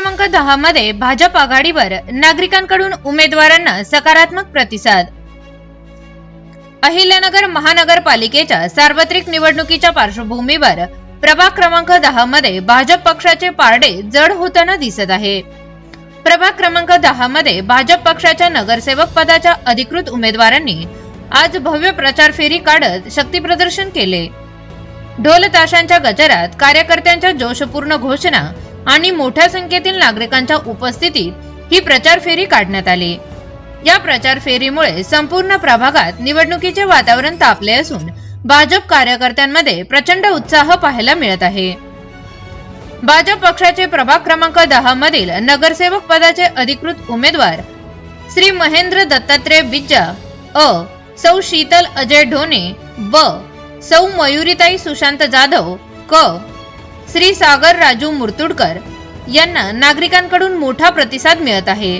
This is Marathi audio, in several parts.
क्रमांक दहा मध्ये भाजप आघाडीवर नागरिकांकडून उमेदवारांना सकारात्मक प्रतिसाद. अहिल्यानगर महानगरपालिकेच्या सार्वत्रिक निवडणुकीच्या पार्श्वभूमीवर प्रभाग क्रमांक दहा मध्ये भाजप पक्षाचे पारडे जड होताना दिसत आहे. प्रभाग क्रमांक दहा मध्ये भाजप पक्षाच्या नगरसेवक पदाच्या अधिकृत उमेदवारांनी आज भव्य प्रचार फेरी काढत शक्तीप्रदर्शन केले. ढोल ताशांच्या गजरात कार्यकर्त्यांच्या जोशपूर्ण घोषणा आणि मोठ्या संख्येतील नागरिकांच्या उपस्थितीत ही प्रचार फेरी काढण्यात आली. या प्रचार फेरीमुळे संपूर्ण प्रभागात निवडणुकीचे वातावरण तापले असून भाजप कार्यकर्त्यांमध्ये प्रचंड उत्साह पाहायला मिळत आहे. भाजप पक्षाचे प्रभाग क्रमांक दहा मधील नगरसेवक पदाचे अधिकृत उमेदवार श्री महेंद्र दत्तात्रय बिज्जा अ. सौ शीतल अजय ढोणे ब. सौ मयुरीताई सुशांत जाधव क. श्री सागर राजू मुर्तुडकर यांना नागरिकांकडून मोठा प्रतिसाद मिळत आहे.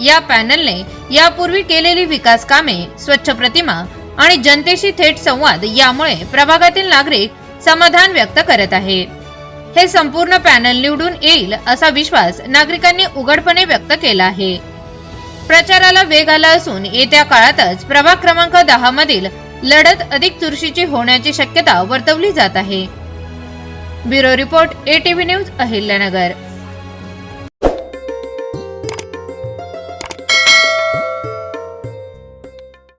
या पॅनलने यापूर्वी केलेली विकास कामे स्वच्छ प्रतिमा आणि जनतेशी थेट संवाद यामुळे प्रभागातील नागरिक समाधान व्यक्त करत आहे. हे संपूर्ण पॅनल निवडून येईल असा विश्वास नागरिकांनी उघडपणे व्यक्त केला आहे. प्रचाराला वेग आला असून येत्या काळातच प्रभाग क्रमांक दहा मधील लढत अधिक चुरशीची होण्याची शक्यता वर्तवली जात आहे. Bureau report ATV news Ahilyanagar.